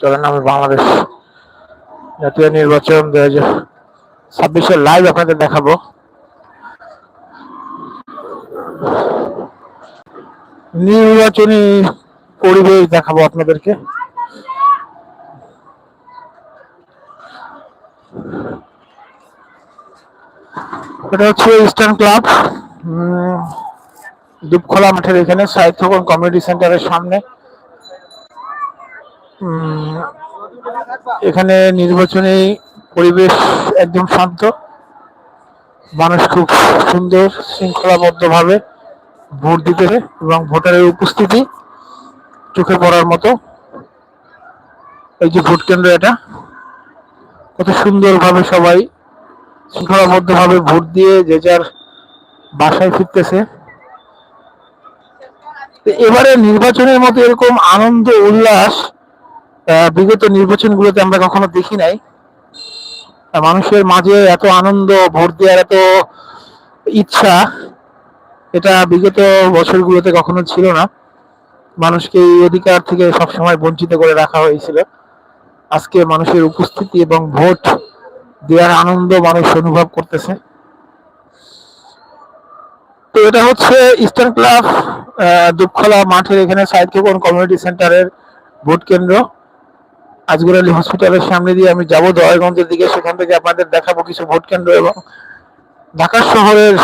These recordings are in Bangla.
চলেন আমি বাংলাদেশ জাতীয় নির্বাচন দু হাজার ছাব্বিশের লাইভ আপনাদের দেখাবো। নির্বাচনী পরিবেশ দেখাবো আপনাদেরকে। এটা হচ্ছে ইস্টার্ন ক্লাব দুপখোলা মাঠের এখানে সাহিত্যকন কমিউনিটি সেন্টারের সামনে। এখানে নির্বাচনী পরিবেশ একদম শান্ত। মানুষ খুব সুন্দর, শৃঙ্খলাবদ্ধভাবে ভোট দিতে এবং ভোটারের উপস্থিতি চোখে পড়ার মতো। এই যে ভোট কেন্দ্র এটা, কত সুন্দরভাবে সবাই শৃঙ্খলাবদ্ধভাবে ভোট দিয়ে যে যার বাসায় ফিরতেছে। এবারে নির্বাচনের মতো এরকম আনন্দ, উল্লাস বিগত নির্বাচনগুলোতে আমরা কখনো দেখি নাই। মানুষের মাঝে এত আনন্দ, ভোট দেওয়ার এত ইচ্ছা, এটা বিগত বছরগুলোতে কখনো ছিল না। মানুষকে এই অধিকার থেকে সবসময় বঞ্চিত করে রাখা হয়েছিল। আজকে মানুষের উপস্থিতি এবং ভোট দেওয়ার আনন্দ মানুষ অনুভব করতেছে। তো এটা হচ্ছে ইস্টার্ন ক্লাব দুপখোলা মাঠের এখানে সাহিত্যকন কমিউনিটি সেন্টারের ভোট কেন্দ্র। আজগর আলী হসপিটালের সামনে দিয়ে আমি যাব দয়াগঞ্জের দিকে। সেখান থেকে আপনাদের দেখাবো কিছু ভোট কেন্দ্র এবং ঢাকা শহরের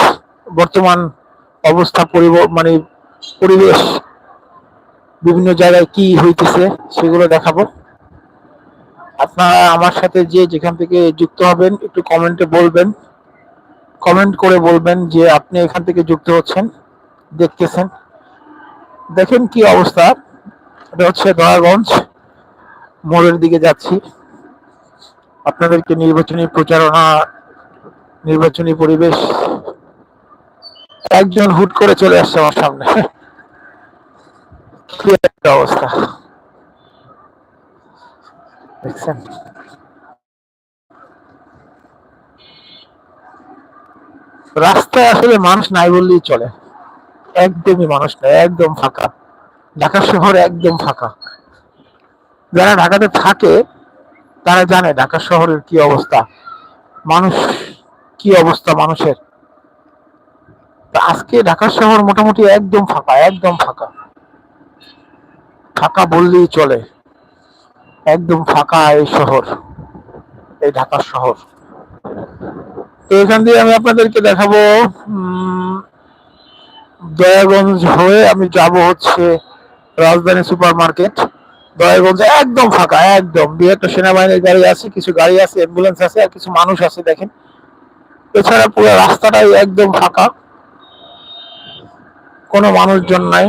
বর্তমান অবস্থা মানে পরিবেশ, বিভিন্ন জায়গায় কি হইতেছে সেগুলো দেখাবো। আপনারা আমার সাথে যে যেখান থেকে যুক্ত হবেন, একটু কমেন্টে বলবেন। কমেন্ট করে বলবেন যে আপনি এখান থেকে যুক্ত হচ্ছেন, দেখতেছেন। দেখেন কি অবস্থা। এটা হচ্ছে দয়াগঞ্জ। মোড়ের দিকে যাচ্ছি। আপনাদেরকে নির্বাচনী প্রচারণা, নির্বাচনী পরিবেশ একজন হুট করে চলে আসছে আমার সামনে। অবস্থা। দেখছেন? রাস্তায় আসলে মানুষ নাই বললেই চলে। একদমই মানুষ নাই, একদম ফাঁকা। ঢাকা শহর একদম ফাঁকা। যারা ঢাকাতে থাকে, তারা জানে ঢাকা শহরের কি অবস্থা, মানুষ কি অবস্থা মানুষের। আজকে ঢাকা শহর মোটামুটি একদম ফাঁকা একদম ফাঁকা। ফাঁকা বললেই চলে, একদম ফাঁকা এই শহর, এই ঢাকা শহর। তো এখান দিয়ে আমি আপনাদেরকে দেখাবো দয়াগঞ্জ হয়ে আমি যাব হচ্ছে রাজধানী সুপার মার্কেট দয়াগঞ্জ একদম ফাঁকা, একদম। দু একটা সেনাবাহিনীর গাড়ি আছে, কিছু গাড়ি আছে, অ্যাম্বুলেন্স আছে, আর কিছু মানুষ আছে, দেখেন। এছাড়া পুরো রাস্তাটাই একদম ফাঁকা। কোনো মানুষজন নাই।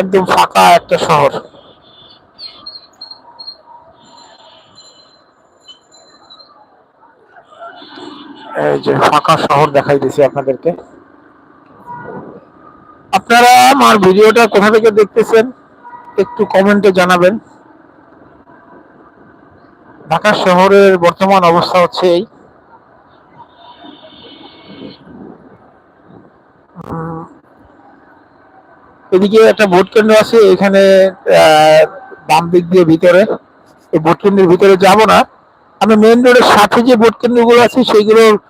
একদম ফাঁকা একটা শহর। এই যে ফাঁকা শহর দেখাই দিছি আপনাদেরকে। আপনারা আমার ভিডিওটা কোথা থেকে দেখতেছেন একটু কমেন্টে জানাবেন। ঢাকা শহরের বর্তমান অবস্থা হচ্ছে এই। এদিকে একটা ভোট কেন্দ্র আছে এখানে বাম দিক দিয়ে ভিতরে। এই ভোট কেন্দ্রের ভিতরে যাব না। আমি মেন রোডের সাথে যে ভোট কেন্দ্রগুলো আছে সেইগুলোর আহ,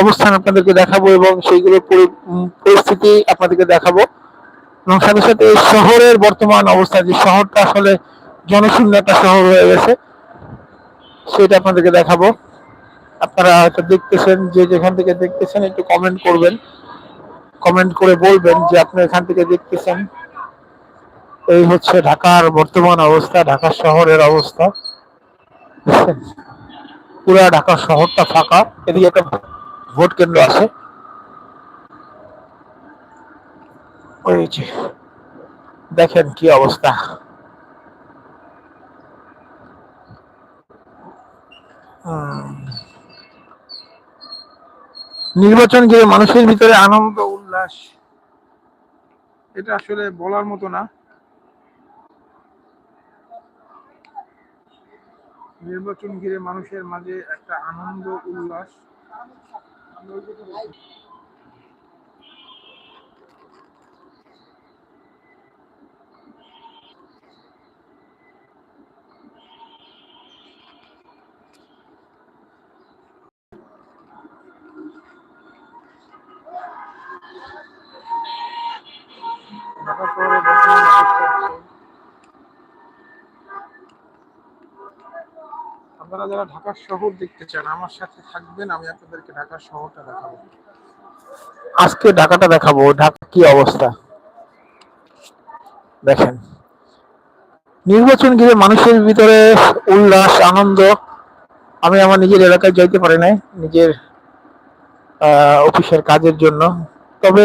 অবস্থান আপনাদেরকে দেখাবো এবং সেইগুলোর পরিস্থিতি আপনাদেরকে দেখাবো। এবং সাথে সাথে শহরের বর্তমান অবস্থা, যে শহরটা আসলে জনশূন্য একটা শহর হয়ে গেছে, সেটা আপনাদেরকে দেখাবো। আপনারা হয়তো দেখতেছেন, যে যেখান থেকে দেখতেছেন, একটু কমেন্ট করবেন। কমেন্ট করে বলবেন যে আপনি এখান থেকে দেখতেছেন। এই হচ্ছে ঢাকার বর্তমান অবস্থা, ঢাকা শহরের অবস্থা? পুরা ঢাকা শহরটা ফাঁকা। এদিকে একটা ভোট কেন্দ্র আছে। দেখেন কি অবস্থা। নির্বাচন ঘিরে মানুষের ভিতরে আনন্দ, উল্লাস। এটা আসলে বলার মতো না। নির্বাচন ঘিরে মানুষের মাঝে একটা আনন্দ, উল্লাস। Gracias. আপনারা যারা ঢাকা শহর দেখতে চান, আমার সাথে থাকবেন, আমি আপনাদেরকে ঢাকা শহরটা দেখাবো। আজকে ঢাকাটা দেখাবো ঢাকা কি অবস্থা? দেখেন। নির্বাচন ঘিরে মানুষের ভিতরে উল্লাস, আনন্দ। আমি আমার নিজের এলাকায় যাইতে পারি নাই, নিজের অফিসের কাজের জন্য। তবে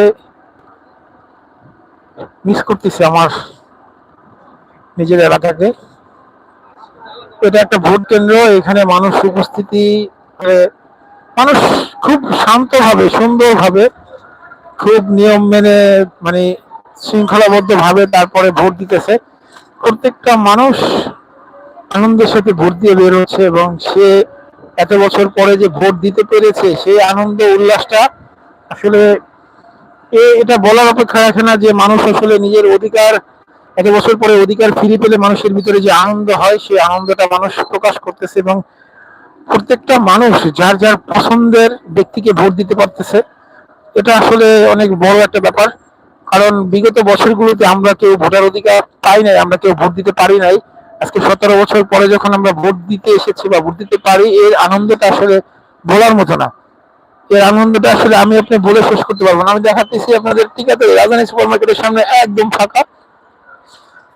মিস করতেছি আমার নিজের এলাকাকে। এটা একটা ভোট কেন্দ্র, এখানে মানুষ উপস্থিতি করে মানুষ খুব শান্তভাবে, সুন্দরভাবে খুব নিয়ম মেনে মানে শৃঙ্খলাবদ্ধ ভাবে তারপরে ভোট দিতেছে। প্রত্যেকটা মানুষ আনন্দের সাথে ভোট দিয়ে বের হচ্ছে এবং সে এত বছর পরে যে ভোট দিতে পেরেছে, সেই আনন্দ, উল্লাসটা আসলে এটা বলার অপেক্ষা রাখে না যে মানুষ আসলে নিজের অধিকার এত বছর পরে অধিকার ফিরে পেলে মানুষের ভিতরে যে আনন্দ হয়, সেই আনন্দটা মানুষ প্রকাশ করতেছে এবং প্রত্যেকটা মানুষ যার যার পছন্দের ব্যক্তিকে ভোট দিতে পারতেছে। এটা আসলে অনেক বড় একটা ব্যাপার। কারণ বিগত বছরগুলোতে আমরা কেউ ভোটার অধিকার পাই নাই, আমরা কেউ ভোট দিতে পারি নাই। আজকে সতেরো বছর পরে যখন আমরা ভোট দিতে এসেছি বা ভোট দিতে পারি, এর আনন্দটা আসলে বলার মতো না। এর আনন্দটা আসলে আমি আপনি বলে শেষ করতে পারব না। আমি দেখাতেছি আপনাদের টিকাতে রাজধানী সুপার মার্কেটের সামনে একদম ফাঁকা।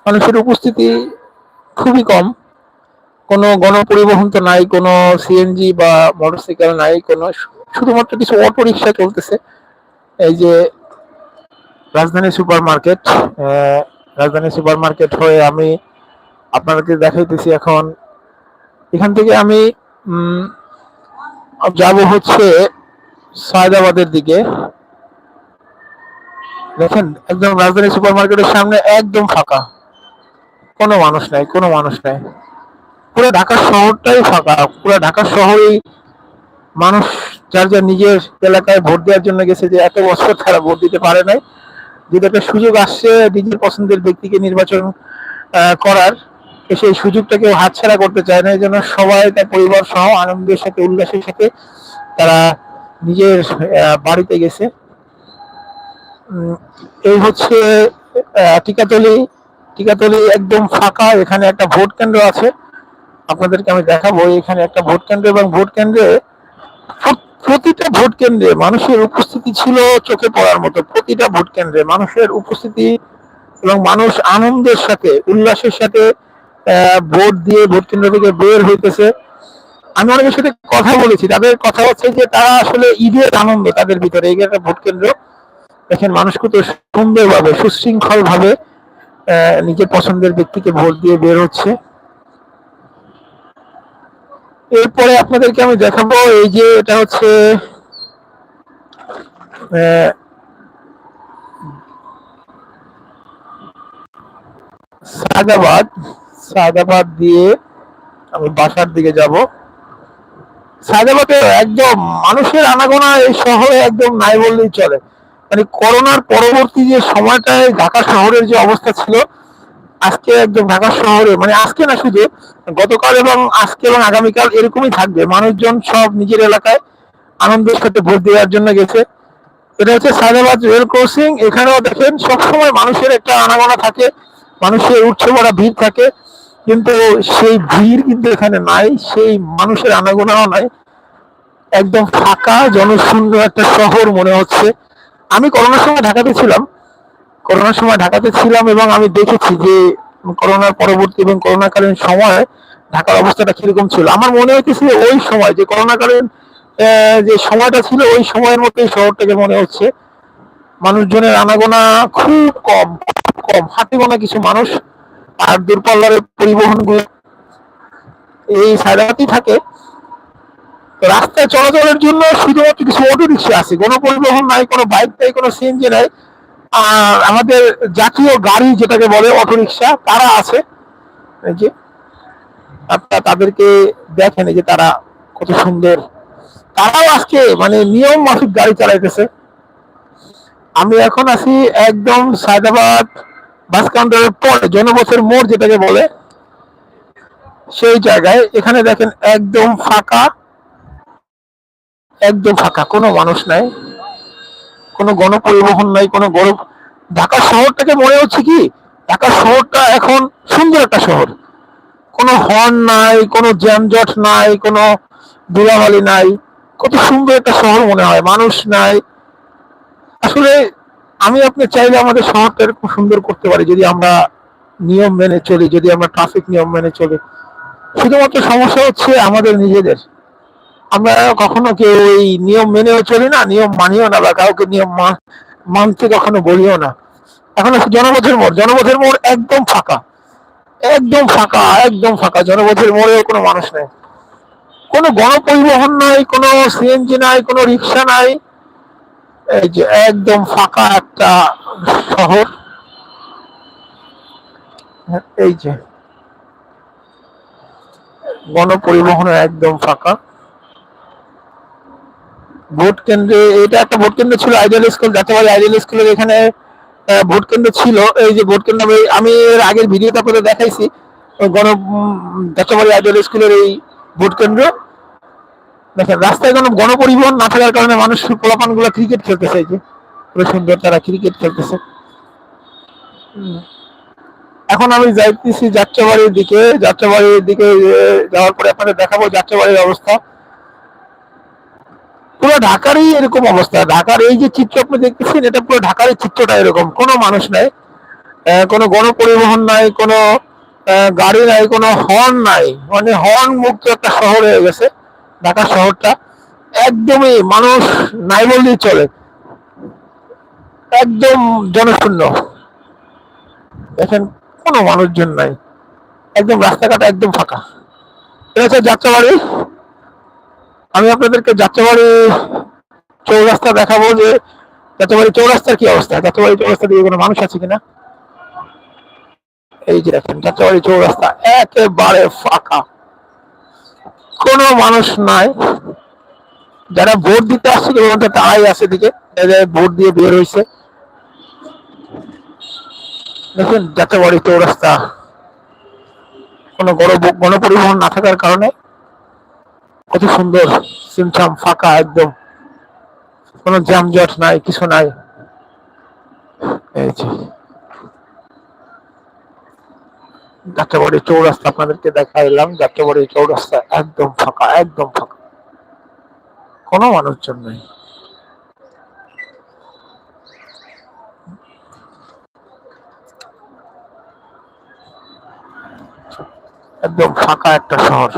মানুষের উপস্থিতি খুবই কম। কোনো গণপরিবহন তো নাই, কোনো সিএনজি বা মোটরসাইকেল নাই, কোনো শুধুমাত্র কিছু অটো রিক্সা চলতেছে। এই যে Rajdhani super market Rajdhani super market হয়ে আমি আপনাদেরকে দেখাইতেছি এখন। এখান থেকে আমি যাব হচ্ছে সায়দাবাদের দিকে। দেখেন, একদম রাজধানী সুপার মার্কেটের সামনে একদম ফাঁকা। কোনো মানুষ নাই, কোনো মানুষ নাই। পুরো ঢাকা শহরটাই ফাঁকা। পুরো ঢাকা শহরেই মানুষ যার যার নিজের এলাকায় ভোট দেওয়ার জন্য গেছে যে এত বছর তারা ভোট দিতে পারে নাই। যদি একটা সুযোগ আসছে নিজের পছন্দের ব্যক্তিকে নির্বাচন করার সেই সুযোগটা কেউ হাতছাড়া করতে চায় না। এই জন্য সবাই তার পরিবার সহ আনন্দের সাথে, উল্লাসের সাথে তারা নিজের বাড়িতে গেছে। এই হচ্ছে টিকাতলি টিকাতলি একদম ফাঁকা, এখানে একটা ভোট কেন্দ্র আছে। আপনাদেরকে আমি দেখাবো, এখানে একটা ভোট কেন্দ্র এবং ভোট কেন্দ্রে প্রতিটা ভোট কেন্দ্রে মানুষের উপস্থিতি ছিল চোখে পড়ার মতো। প্রতিটা ভোট কেন্দ্রে মানুষের উপস্থিতি এবং মানুষ আনন্দের সাথে, উল্লাসের সাথে ভোট দিয়ে ভোট কেন্দ্র থেকে বের হইতেছে। আমি অনেকের সাথে কথা বলেছি, তাদের কথা হচ্ছে যে তারা আসলে ঈদের আনন্দ তাদের ভিতরে এই একটা ভোট কেন্দ্র। দেখেন মানুষ কত সুন্দরভাবে সুশৃঙ্খল ভাবে নিজের পছন্দের ব্যক্তিকে ভোট দিয়ে বের হচ্ছে। এরপরে আপনাদেরকে আমি দেখাবো এই যে এটা হচ্ছে আহ, সায়দাবাদ সায়দাবাদ দিয়ে আমি বাসার দিকে যাব। সায়দাবাদে একদম মানুষের আনাগোনা এই শহরে একদম নাই বললেই চলে। মানে করোনার পরবর্তী যে সময়টায় ঢাকা শহরের যে অবস্থা ছিল, আজকে একদম ঢাকা শহরে মানে আজকে না শুধু, গতকাল এবং আজকে এবং আগামীকাল এরকমই থাকবে। মানুষজন সব নিজের এলাকায় আনন্দের সাথে ভোট দেওয়ার জন্য গেছে। এটা হচ্ছে সায়দাবাদ রেল ক্রসিং। এখানেও দেখেন, সবসময় মানুষের একটা আনাগোনা থাকে, মানুষের উঠছে পড়া ভিড় থাকে, কিন্তু সেই ভিড় কিন্তু এখানে নাই, সেই মানুষের আনাগোনাও নাই। একদম ফাঁকা, জনশূন্য একটা শহর মনে হচ্ছে। আমি করোনার সময় ঢাকাতে ছিলাম। করোনার সময় ঢাকাতে ছিলাম এবং আমি দেখেছি যে করোনার পরবর্তী এবং করোনাকালীন সময় ঢাকার অবস্থাটা কীরকম ছিল। আমার মনে হইতেছে ওই সময় যে করোনাকালীন যে সময়টা ছিল ওই সময়ের মধ্যে শহরটাকে মনে হচ্ছে। মানুষজনের আনাগোনা খুব কম কম। হাতে গোনা কিছু মানুষ, আর দূরপাল্লার পরিবহনগুলো এই সাইডাতেই থাকে। রাস্তায় চলাচলের জন্য শুধুমাত্র কিছু অটো রিক্সা আছে। কোনো পরিবহন নাই, কোনো বাইক নাই, কোনো সিএনজি নাই। আর আমাদের জাতীয় গাড়ি যেটাকে বলে অটো রিক্সা তারা আছে। যে, আপনারা তাদেরকে দেখেন যে তারা কত সুন্দর। তারাও আজকে মানে নিয়ম মাফিক গাড়ি চালাইতেছে। আমি এখন আছি একদম সায়দাবাদ বাস পরে, জনবসের মোড় যেটাকে বলে, সেই জায়গায়। এখানে দেখেন একদম ফাঁকা। একদম ফাঁকা, কোনো মানুষ নাই, কোনো গণপরিবহন নাই, কোনো গণ, ঢাকা শহরটাকে মনে হচ্ছে কি, ঢাকা শহরটা এখন সুন্দর একটা শহর। কোনো হর্ন নাই, কোনো জ্যামজট নাই, কোনো ধুলাবালি নাই, কত সুন্দর একটা শহর মনে হয়, মানুষ নাই। আসলে আমি আপনি চাইলে আমাদের শহরটা এরকম সুন্দর করতে পারি, যদি আমরা নিয়ম মেনে চলি, যদি আমরা ট্রাফিক নিয়ম মেনে চলি। শুধুমাত্র সমস্যা হচ্ছে আমাদের নিজেদের। আমরা কখনো কেউ এই নিয়ম মেনেও চলি না, নিয়ম মানিও না বা কাউকে নিয়ম মানতে কখনো বলিও না। এখন আছে জনপথের মোড় জনপথের মোড় একদম ফাঁকা। একদম ফাঁকা একদম ফাঁকা। জনপথের মোড়েও কোনো মানুষ নেই। কোনো গণপরিবহন নাই, কোনো সিএনজি নাই, কোনো রিক্সা নাই। এই যে একদম ফাঁকা একটা শহর। এই যে গণপরিবহন একদম ফাঁকা। ভোট কেন্দ্রে এটা একটা ভোট কেন্দ্র ছিল আইডিয়াল স্কুল যাত্রাবাড়ি আইডিয়াল স্কুলের এখানে ভোট কেন্দ্র ছিল। এই যে ভোট কেন্দ্র আমি- এর আগের ভিডিওতে আপনাদের দেখাইছি গণ উম, আইডিয়াল স্কুলের এই ভোট কেন্দ্র। দেখেন রাস্তায় কোনো গণপরিবহন না থাকার কারণে মানুষ পোলাপান ক্রিকেট খেলতেছে এই যে পুরো সুন্দর তারা ক্রিকেট খেলতেছে। এখন আমি যাইতেছি যাত্রাবাড়ির দিকে যাত্রাবাড়ির দিকে যাওয়ার পরে আপনাদের দেখাবো যাত্রাবাড়ির অবস্থা। পুরো ঢাকারই এরকম অবস্থা। ঢাকার এই যে চিত্র আপনি দেখতেছেন, এটা পুরো ঢাকারই চিত্রটা এরকম। কোনো মানুষ নাই কোনো গণপরিবহন নাই, কোনো গাড়ি নাই, কোনো হর্ন নাই। মানে হর্ন মুক্ত একটা শহর হয়ে গেছে, ঢাকা শহরটা। একদমই মানুষ নাই বললেই চলে। একদম জনশূন্য। দেখেন, কোনো মানুষজন নাই। একদম রাস্তাঘাট একদম ফাঁকা। এটা হচ্ছে যাত্রাবাড়ি। আমি আপনাদেরকে যাত্রাবাড়ি চৌরাস্তা দেখাবো যে যাত্রাবাড়ি চৌরাস্তার কি অবস্থা? যাত্রাবাড়ি চৌরাস্তা দিয়ে কোনো মানুষ আছে কিনা? এই যে দেখেন, যাত্রাবাড়ি চৌরাস্তা একেবারে ফাঁকা। কোনো মানুষ নাই। যারা ভোট দিতে আসছে কেবলমাত্র তারাই আছে দিকে ভোট দিয়ে বের হয়েছে দেখেন, যাত্রাবাড়ি চৌরাস্তা কোনো গণ গণপরিবহন না থাকার কারণে কত সুন্দর, সিমছাম ফাঁকা একদম। কোনো যানজট নাই, কিছু নাই। যাত্রাবাড়ি চৌরাস্তা আপনাদেরকে দেখাইলাম, যাত্রাবাড়ি চৌরাস্তা একদম ফাঁকা একদম ফাঁকা। কোনো মানুষজন নেই। একদম ফাঁকা একটা শহর।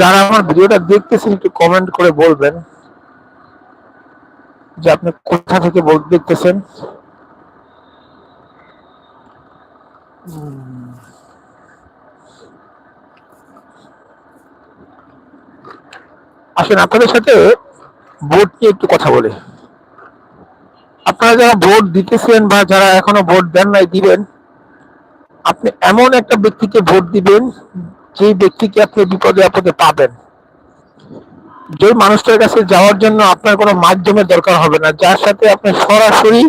যারা আমার ভিডিওটা দেখতেছেন, একটু কমেন্ট করে বলবেন যে আপনি কোথা থেকে দেখতেছেন। আসেন, আপনাদের সাথে বোর্ড নিয়ে একটু কথা বলি। আপনারা যারা ভোট দিতেছেন বা যারা এখনও ভোট দেন নাই দিবেন, আপনি এমন একটা ব্যক্তিকে ভোট দিবেন যে ব্যক্তিকে আপনি বিপদে আপদে পাবেন। যে মানুষটার কাছে যাওয়ার জন্য আপনার কোনো মাধ্যমের দরকার হবে না, যার সাথে আপনি সরাসরি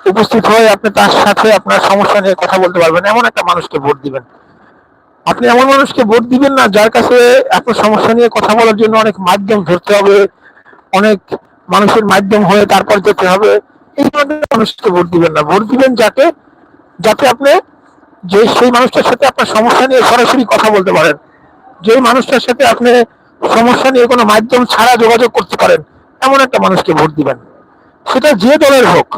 উপস্থিত হয়ে আপনি তার সাথে আপনার সমস্যা নিয়ে কথা বলতে পারবেন, এমন একটা মানুষকে ভোট দিবেন। আপনি এমন মানুষকে ভোট দিবেন না, যার কাছে আপনার সমস্যা নিয়ে কথা বলার জন্য অনেক মাধ্যম ধরতে হবে, অনেক মানুষের মাধ্যম হয়ে তারপর যেতে হবে, এই ধরনের মানুষকে ভোট দিবেন না। ভোট দিবেন যাকে যাতে আপনি যে সেই মানুষটার সাথে আপনার সমস্যা নিয়ে সরাসরি কথা বলতে পারেন। যে মানুষটার সাথে আপনি সমস্যা নিয়ে কোনো মাধ্যম ছাড়া যোগাযোগ করতে পারেন, এমন একটা মানুষকে ভোট দিবেন। সেটা যে দলের হোক,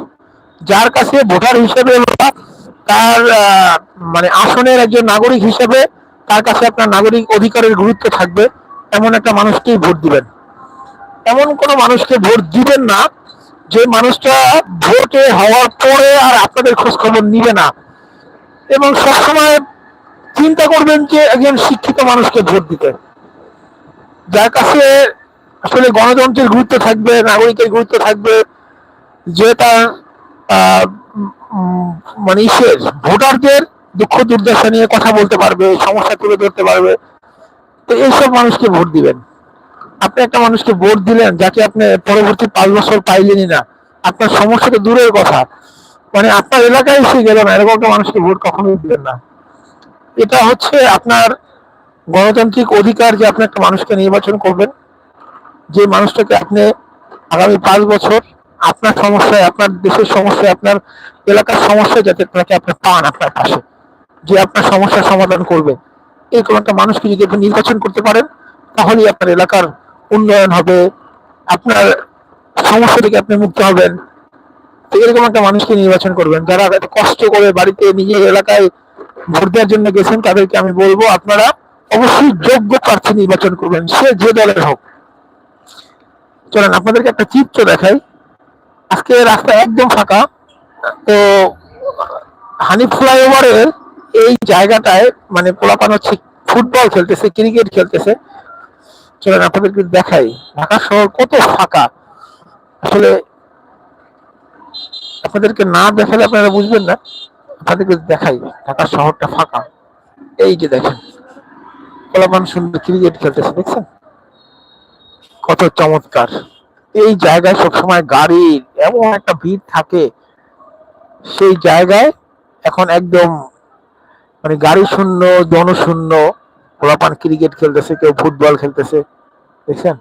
যার কাছে ভোটার হিসেবে বা তার মানে আসনের একজন নাগরিক হিসেবে তার কাছে আপনার নাগরিক অধিকারের গুরুত্ব থাকবে, এমন একটা মানুষকেই ভোট দিবেন। এমন কোনো মানুষকে ভোট দিবেন না, যে মানুষটা ভোটে হওয়ার পরে আর আপনাদের খোঁজ খবর নিবে না। এবং সবসময় চিন্তা করবেন যে একজন শিক্ষিত মানুষকে ভোট দিতে। যার কাছে আসলে গণতন্ত্রের গুরুত্ব থাকবে, নাগরিকের গুরুত্ব থাকবে, যে তার মানে ইসের ভোটারদের দুঃখ দুর্দশা নিয়ে কথা বলতে পারবে, সমস্যা তুলে ধরতে পারবে। তো এইসব মানুষকে ভোট দিবেন। আপনি একটা মানুষকে ভোট দিলেন যাকে আপনি পরবর্তী পাঁচ বছর পাইলেনই না, আপনার সমস্যা তো দূরের কথা। মানে আপনার এলাকায় এসে গেল না, এরকম একটা মানুষকে ভোট কখনোই দিলেন না। এটা হচ্ছে আপনার গণতান্ত্রিক অধিকার যে আপনি একটা মানুষকে নির্বাচন করবেন, যে মানুষটাকে আপনি আগামী পাঁচ বছর আপনার সমস্যায়, আপনার দেশের সমস্যায়, আপনার এলাকার সমস্যায় যাতে আপনাকে আপনি পান আপনার পাশে, যে আপনার সমস্যার সমাধান করবে। এরকম একটা মানুষকে যদি আপনি নির্বাচন করতে পারেন, তাহলেই আপনার এলাকার উন্নয়ন হবে, আপনার সমস্যা থেকে আপনি মুক্ত হবেন। এরকম একটা মানুষকে নির্বাচন করবেন। যারা কষ্ট করে বাড়িতে নিজের এলাকায় ভোট দেওয়ার জন্য গেছেন, তাদেরকে আমি বলব, আপনারা অবশ্যই যোগ্য প্রার্থী নির্বাচন করবেন, সে যে দলের হোক। চলেন, আপনাদেরকে একটা চিত্র দেখাই। আজকে রাস্তা একদম ফাঁকা। তো হানিফ ফ্লাইওভারের এই জায়গাটায় মানে পোলাপান হচ্ছে ফুটবল খেলতেছে, ক্রিকেট খেলতেছে। চলেন আপনাদেরকে দেখাই ঢাকা শহর কত ফাঁকা। আসলে আপনাদেরকে না দেখালে আপনারা বুঝবেন না আপনাদেরকে দেখাই, ঢাকা শহরটা ফাঁকা। এই যে দেখেন পোলাপান সুন্দর ক্রিকেট খেলতেছে, দেখছেন? কত চমৎকার। এই জায়গায় সবসময় গাড়ির এমন একটা ভিড় থাকে, সেই জায়গায় এখন একদম মানে গাড়ি শূন্য জনশূন্য পোলাপান ক্রিকেট খেলতেছে, কেউ ফুটবল খেলতেছে। দেখছেন?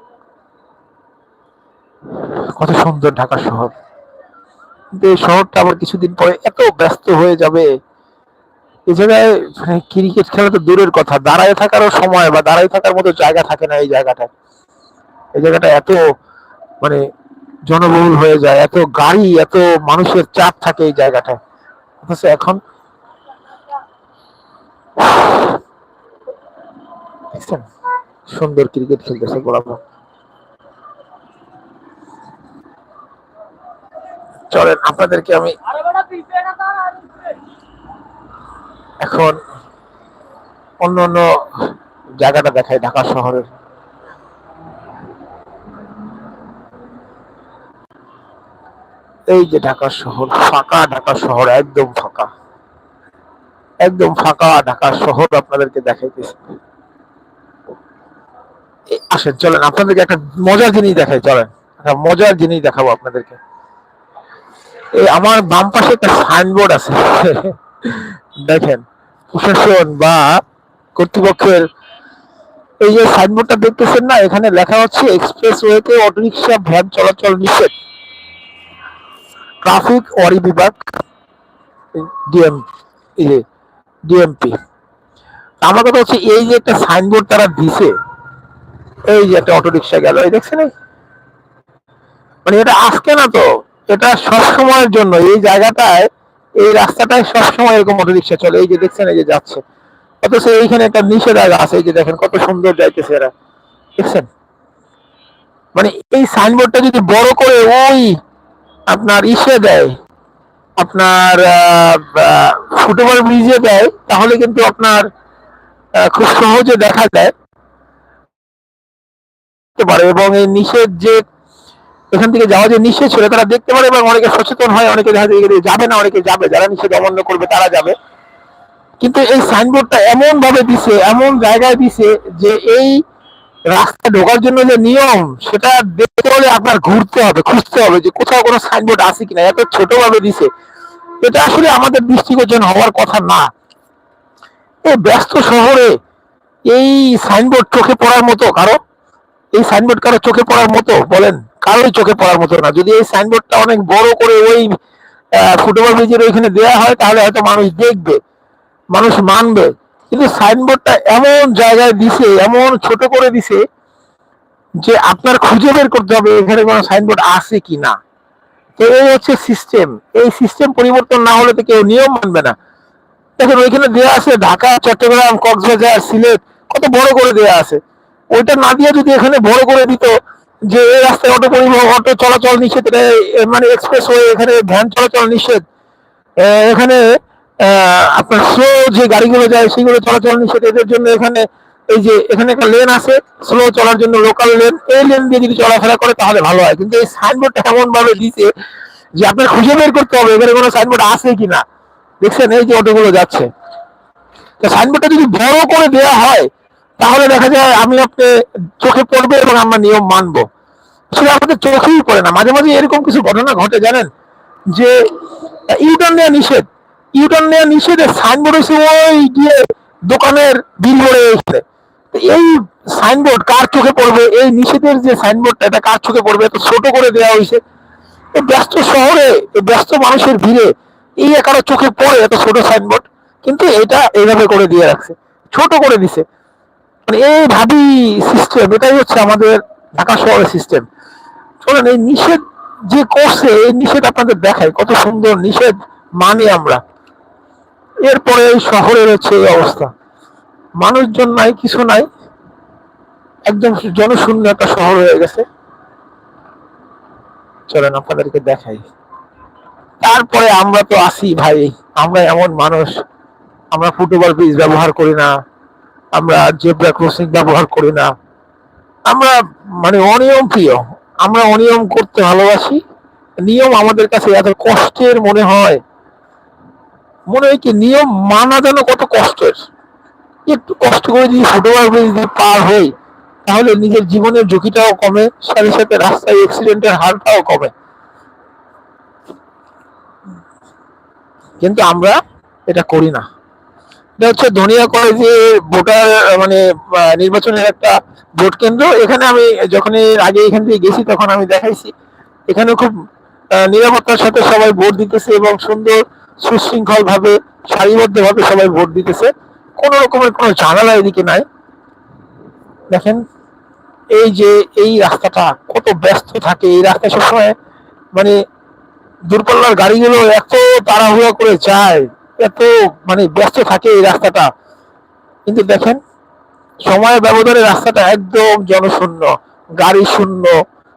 কত সুন্দর ঢাকা শহর। কিন্তু এই শহরটা আবার কিছুদিন পরে এত ব্যস্ত হয়ে যাবে। এই জায়গায় মানে ক্রিকেট খেলা তো দূরের কথা। দাঁড়ায় থাকারও সময় বা দাঁড়ায় থাকার মতো জায়গা থাকে না এই জায়গাটা এই জায়গাটা এত মানে জনবহুল হয়ে যায়, এত গাড়ি, এত মানুষের চাপ থাকে এই জায়গাটায়। অথচ এখন দেখছেন? সুন্দর ক্রিকেট খেলতেছে গোলাপ চলেন, আপনাদেরকে আমি এখন অন্য অন্য জায়গাটা দেখাই, ঢাকা শহরের। এই যে ঢাকা শহর, ফাঁকা ঢাকা শহর, একদম ফাঁকা। একদম ফাঁকা ঢাকা শহর আপনাদেরকে দেখাইতেছি। আসেন, চলেন, আপনাদেরকে একটা মজার জিনিস দেখাই, চলেন। একটা মজার জিনিস দেখাবো আপনাদেরকে। এই আমার বাম পাশে একটা সাইনবোর্ড আছে। দেখেন, প্রশাসন বা কর্তৃপক্ষের এই যে সাইনবোর্ডটা দেখতেছেন না, এখানে লেখা হচ্ছে এক্সপ্রেস ওয়েতে অটোরিকশা ভ্যান চলাচল নিষেধ। ট্রাফিক ওয়ারি বিভাগ ডিএম ডিএমপি। আমার কথা হচ্ছে, এই যে একটা সাইনবোর্ড তারা দিছে এই যে একটা অটো রিক্সা গেল, এই দেখছেন? মানে এটা আজকে না তো, এটা সব সময়ের জন্য। এই জায়গাটায়, এই রাস্তাটায় সবসময় এরকম অটো রিক্সা চলে। এই যে দেখছেন, এই যে যাচ্ছে। অথচ এইখানে একটা নিষেধাজ্ঞা আছে, এই যে দেখেন কত সুন্দর যাইতেছে এরা। দেখছেন? মানে এই সাইনবোর্ডটা যদি বড় করে ওই আপনার ইসে দেয়, আপনার ফুটওভার ব্রিজে দেয়, তাহলে কিন্তু আপনার খুব সহজে দেখা যায়। দেখতে পারে এবং এই নিষেধ যে এখান থেকে যাওয়া যে নিষেধ ছিল তারা দেখতে পারে এবং অনেকে সচেতন হয়, অনেকে দেখা যায় যাবে না, অনেকে যাবে, যারা নিষেধ অমান্য করবে তারা যাবে। কিন্তু এই সাইনবোর্ডটা এমন ভাবে দিছে, এমন জায়গায় দিছে যে এই রাস্তা ঢোকার জন্য যে নিয়ম, সেটা দেখতে হলে আপনার ঘুরতে হবে, খুঁজতে হবে যে কোথাও কোনো সাইনবোর্ড আছে কিনা, এত ছোট ভাবে দিছে। এটা আসলে আমাদের দৃষ্টিগোচর হওয়ার কথা না। এই ব্যস্ত শহরে এই সাইনবোর্ড চোখে পড়ার মতো কারও এই সাইনবোর্ড কারও চোখে পড়ার মতো? বলেন, কারোই চোখে পড়ার মতো না। যদি এই সাইনবোর্ডটা অনেক বড় করে ওই ফুটবল ব্রিজের ওইখানে দেওয়া হয়, তাহলে হয়তো মানুষ দেখবে, মানুষ মানবে। কিন্তু সাইনবোর্ডটা এমন জায়গায় দিছে, এমন ছোট করে দিছে, যে আপনার খুঁজে বের করতে হবে এখানে কোনো সাইনবোর্ড আছে কি না। তো এই হচ্ছে সিস্টেম এই সিস্টেম পরিবর্তন না হলে তো কেউ নিয়ম মানবে না। দেখেন, ওইখানে দেওয়া আছে ঢাকা, চট্টগ্রাম, কক্সবাজার, সিলেট, কত বড় করে দেওয়া আছে। ওইটা না দিয়ে যদি এখানে বড় করে দিত যে এই রাস্তায় অটো পরিবহন, অটো চলাচল নিষেধ মানে এক্সপ্রেস ওয়ে এখানে ভ্যান চলাচল নিষেধ এখানে আপনার স্লো যে গাড়িগুলো যায় সেগুলো চলাচল নিষেধ, এদের জন্য এখানে এই যে এখানে একটা লেন আছে স্লো চলার জন্য লোকাল লেন এই লেন দিয়ে যদি চলাফেরা করে তাহলে ভালো হয়। কিন্তু এই সাইনবোর্ডটা এমন ভাবে দিতে যে আপনার খুঁজে বের করতে হবে এখানে কোনো সাইনবোর্ড আছে কিনা। দেখছেন, এই যে অটোগুলো যাচ্ছে। তো সাইনবোর্ডটা যদি বড় করে দেওয়া হয় তাহলে দেখা যায় আমি আপনি চোখে পড়বে এবং আমরা নিয়ম মানবো। আসলে আমাদের চোখেই পড়ে না। মাঝে মাঝে এরকম কিছু ঘটনা ঘটে, জানেন? যে, ইউটার্ন নেওয়া নিষেধ। ইউটার্ন নেওয়া নিষেধের সাইনবোর্ড এসে ওই গিয়ে দোকানের বিল বড়ে এসে এই সাইনবোর্ড কার চোখে পড়বে? এই নিষেধের যে সাইনবোর্ডটা এটা কার চোখে পড়বে? এত ছোট করে দেওয়া হয়েছে। এই ব্যস্ত শহরে ব্যস্ত মানুষের ভিড়ে, এই একারো চোখে পড়ে এত ছোট সাইনবোর্ড কিন্তু এটা এইভাবে করে দিয়ে রাখছে। ছোট করে দিছে। মানে এই ভাবি সিস্টেম এটাই হচ্ছে আমাদের ঢাকা শহরের সিস্টেম চলেন, এই নিষেধ যে করছে, এই নিষেধ আপনাদের দেখায় কত সুন্দর নিষেধ মানি আমরা। এরপরে এই শহরের হচ্ছে এই অবস্থা। মানুষজন নাই, কিছু নাই। একদম জনশূন্য একটা শহর হয়ে গেছে। চলেন, আপনাদেরকে দেখাই। তারপরে আমরা তো আসি ভাই, আমরা এমন মানুষ, আমরা ফুটবল ব্রিজ ব্যবহার করি না। আমরা জেব্রা ক্রসিং ব্যবহার করি না। আমরা মানে অনিয়ম প্রিয়। আমরা অনিয়ম করতে ভালোবাসি। নিয়ম আমাদের কাছে এত কষ্টের মনে হয়। মনে হয় কি, নিয়ম মানা যেন কত কষ্টের। একটু কষ্ট করে যদি ফুটবল যদি পার হই, তাহলে নিজের জীবনের ঝুঁকিটাও কমে, সাথে সাথে রাস্তায় অ্যাক্সিডেন্টের হারটাও কমে। কিন্তু আমরা এটা করি না। এটা হচ্ছে ধনিয়া কলেজে ভোটার মানে নির্বাচনের একটা ভোট কেন্দ্র। এখানে আমি যখন আগে এখান থেকে গেছি তখন আমি দেখাইছি। এখানে খুব নিরাপত্তার সাথে সবাই ভোট দিতেছে এবং সুন্দর সুশৃঙ্খল ভাবে সারিবদ্ধ ভাবে সবাই ভোট দিতেছে। কোন রকমের কোনো ঝামেলা এদিকে নাই। দেখেন, এই যে এই রাস্তাটা কত ব্যস্ত থাকে। এই রাস্তায় সবসময় মানে দূরপাল্লার গাড়িগুলো এত তাড়াহুড়ো করে যায়। এত মানে ব্যস্ত থাকে এই রাস্তাটা। কিন্তু দেখেন, সময়ের ব্যবধানে রাস্তাটা একদম জনশূন্য, গাড়ি শূন্য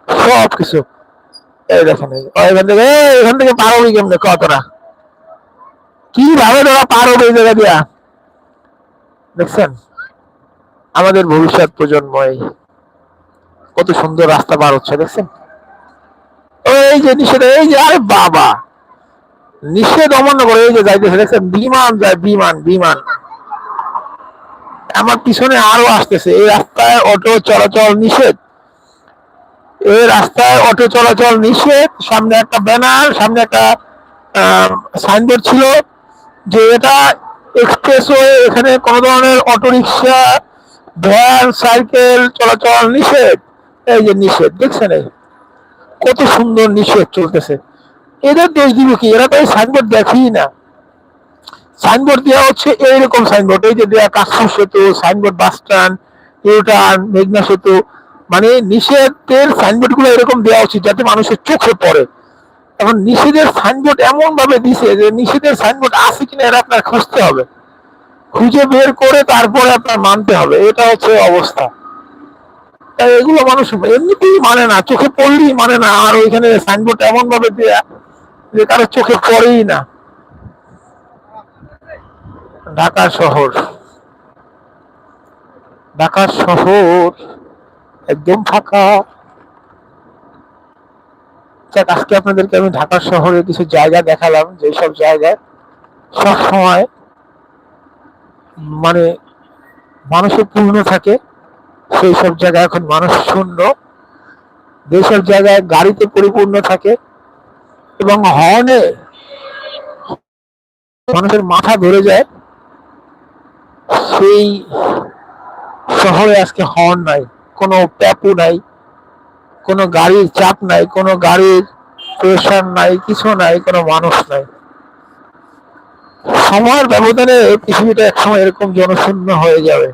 সব কিছু এই দেখেন এখান থেকে এখান থেকে পার হবি কেমনে? কতটা কীভাবে তোরা পার হবে এই জায়গা দিয়া? দেখছেন? আমাদের ভবিষ্যৎ প্রজন্ম এই কত সুন্দর রাস্তা পার হচ্ছে, দেখছেন? এই যে নিষেধ এই যে, আরে বাবা! নিষেধ অমান্য করে, এই যে যাইতেছে দেখছেন, বিমান যায়, বিমান বিমান। আমার পিছনে আরও আসতেছে, এই রাস্তায় অটো চলাচল নিষেধ। এই রাস্তায় অটো চলাচল নিষেধ, সামনে একটা ব্যানার, সামনে একটা সাইনবোর্ড ছিল যে এটা এক্সপ্রেসওয়ে, এখানে কোনো ধরনের অটো রিক্সা ভ্যান, সাইকেল চলাচল নিষেধ। এই যে নিষেধ, দেখছেন কত সুন্দর নিষেধ চলতেছে। এদের দোষ দিব কি? এরা তো এই সাইনবোর্ড দেখেই না। সাইনবোর্ড দেওয়া হচ্ছে এইরকম সাইনবোর্ড এই যে দেওয়া কাকু সেতু সাইনবোর্ড বাস স্ট্যান্ড ইউটার্ন মেঘনা সেতু। মানে নিষেধের সাইনবোর্ডগুলো এরকম দেওয়া উচিত যাতে মানুষের চোখে পড়ে। এখন নিষেধের সাইনবোর্ড এমন ভাবে দিছে যে নিষেধের সাইনবোর্ড আছে কিনা এরা আপনার খুঁজতে হবে। খুঁজে বের করে তারপরে আপনার মানতে হবে। এটা হচ্ছে অবস্থা। তাই এগুলো মানুষ এমনিতেই মানে না, চোখে পড়লেই মানে না। আর ওইখানে সাইনবোর্ড এমন ভাবে দেয়া যে কারও চোখে পড়েই না। ঢাকা শহর। ঢাকা শহর একদম ফাঁকা। আজকে আপনাদেরকে আমি ঢাকা শহরে কিছু জায়গা দেখালাম যেসব জায়গায় সব সময় মানে মানুষের পূর্ণ থাকে, সেই সব জায়গায় এখন মানুষ শূন্য। যেসব জায়গায় গাড়িতে পরিপূর্ণ থাকে এবং হর্নে মানুষের মাথা ধরে যায়, সেই শহরে আজকে হর্ন নাই, কোনো প্যাপু নাই, কোনো গাড়ির চাপ নাই, কোনো গাড়ির প্রেশার নাই, কিছু নাই, কোনো মানুষ নাই। সময়ের ব্যবধানে পৃথিবীটা একসময় এরকম জনশূন্য হয়ে যাবে।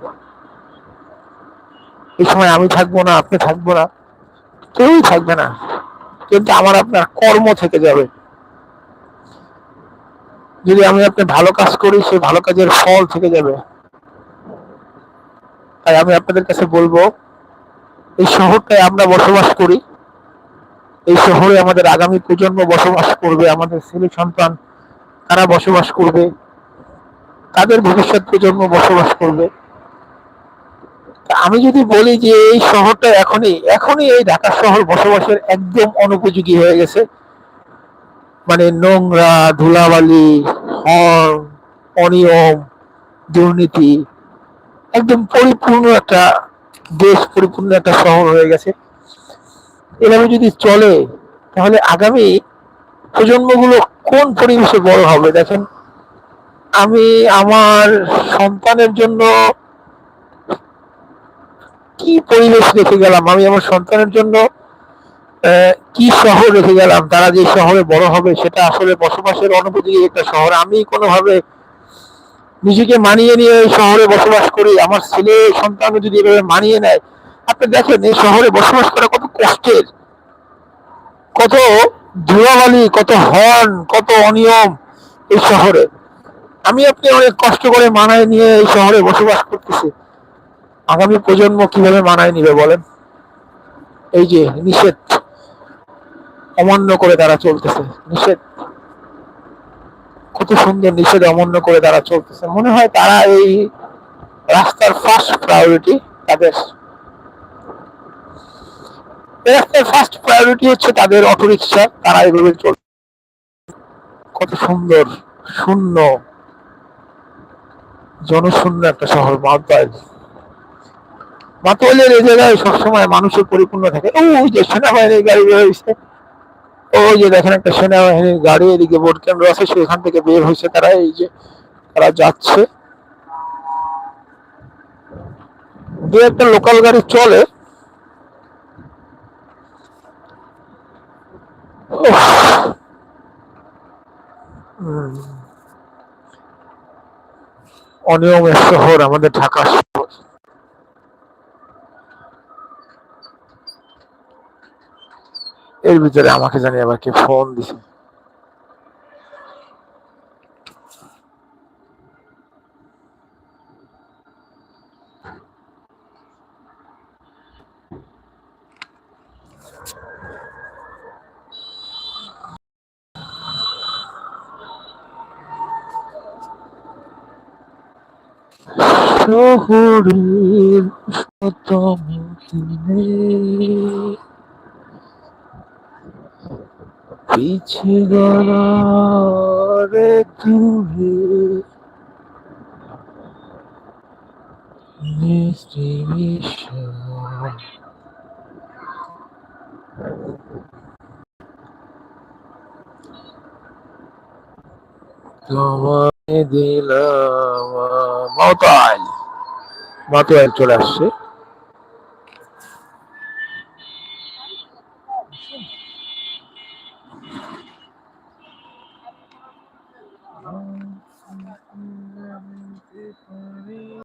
এই সময় আমি থাকব না, আপনি থাকব না, কেউই থাকবে না। কিন্তু আমার আপনার কর্ম থেকে যাবে। যদি আমি আপনি ভালো কাজ করি, সেই ভালো কাজের ফল থেকে যাবে। তাই আমি আপনাদের কাছে বলব, এই শহরটায় আমরা বসবাস করি। এই শহরে আমাদের আগামী প্রজন্ম বসবাস করবে, আমাদের ছেলে সন্তান তারা বসবাস করবে, তাদের ভবিষ্যৎ প্রজন্ম বসবাস করবে। আমি যদি বলি যে এই শহরটা এখনই এখনই এই ঢাকা শহর বসবাসের একদম অনুপযোগী হয়ে গেছে। মানে নোংরা, ধুলাবালি, হর্ন, অনিয়ম, দুর্নীতি, একদম পরিপূর্ণ একটা দেশ, পরিপূর্ণ একটা শহর হয়ে গেছে। এভাবে যদি চলে, তাহলে আগামী প্রজন্মগুলো কোন পরিবেশে বড় হবে? দেখেন, আমি আমার সন্তানের জন্য কি পরিবেশ রেখে গেলাম? আমি আমার সন্তানের জন্য কি শহর রেখে গেলাম? তারা যে শহরে বড় হবে, সেটা আসলে বসবাসের অনুপযোগী একটা শহর। আমি কোনোভাবে নিজেকে মানিয়ে নিয়ে শহরে বসবাস করি, আমার ছেলে সন্তান যদি এভাবে মানিয়ে নেয়, আপনি দেখেন, এই শহরে বসবাস করা কত কষ্টের, কত ধুলাবালি, কত হর্ন, কত অনিয়ম এই শহরে। আমি আপনি অনেক কষ্ট করে মানায় নিয়ে এই শহরে বসবাস করতেছি। আগামী প্রজন্ম কীভাবে মানায় নিবে বলেন? এই যে নিষেধ অমান্য করে তারা চলতেছে, নিষেধ। কত সুন্দর নিষেধ অমান্য করে তারা চলতেছে। মনে হয় তারা এই রাস্তার ফার্স্ট প্রায়োরিটি তাদের। রাস্তার ফার্স্ট প্রায়োরিটি হচ্ছে তাদের অটোরিকশা। তারা এভাবে চল কত সুন্দর, শূন্য, জনশূন্য একটা শহর, মালদায়। মাতোয়ালের এই জায়গায় সবসময় মানুষের পরিপূর্ণ থাকে। ওই যে সেনাবাহিনীর গাড়ি বের হয়েছে। ওই যে দেখেন একটা সেনাবাহিনীর গাড়ি, এদিকে ভোট কেন্দ্র আছে সেখান থেকে বের হয়েছে তারা, এই যে তারা যাচ্ছে। দু একটা লোকাল গাড়ি চলে। অনিয়মের শহর আমাদের ঢাকা শহর। এর ভিতরে আমাকে জানি আবার কে ফোন দিছে শহরের শত মিছিলে গড়ারে দূরে মিষ্টি মিশন তোমায় দিলাম মাতাল মাতাল চলে আসছে।